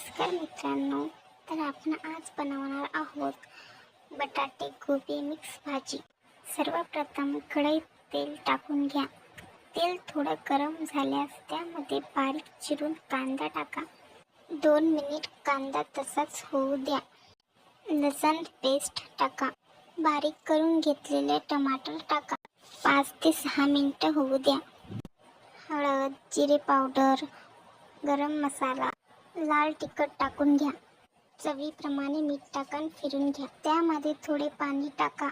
नमस्कार मित्रांनो तर आपण आज बनवणार आहोत बटाटे गोबी मिक्स भाजी. सर्वप्रथम कढईत तेल टाकून घ्या. तेल थोडं गरम झाल्यास त्यामध्ये बारीक चिरून कांदा टाका. दोन मिनिट कांदा तसाच होऊ द्या. लसण पेस्ट टाका. बारीक करून घेतलेले टमाटर टाका. पाच ते सहा मिनटं होऊ द्या. हळद जिरे पावडर गरम मसाला लाल तिखट टाकून घ्या. चवीप्रमाणे मीठ टाकून फिरून घ्या. त्यामध्ये थोडे पाणी टाका.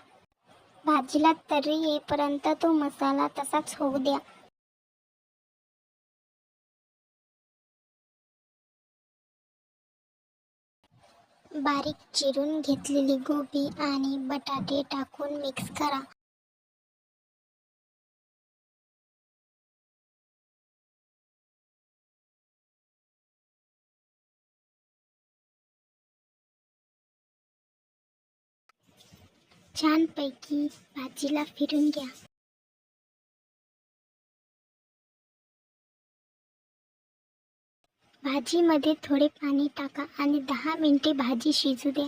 भाजीला तर्री येईपर्यंत तो मसाला तसाच होऊ द्या. बारीक चिरून घेतलेली गोबी आणि बटाटे टाकून मिक्स करा. छानपैकी भाजीला फिरून घ्या. भाजीमध्ये थोडे पाणी टाका आणि दहा मिनिटे भाजी शिजू द्या.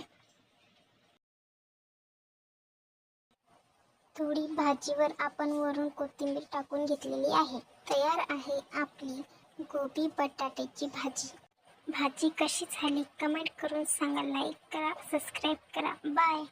थोडी भाजीवर आपण वरून कोथिंबीर टाकून घेतलेली आहे. तयार आहे आपली गोबी बटाट्याची भाजी. भाजी कशी झाली कमेंट करून सांगा लाईक करा सबस्क्राईब करा. बाय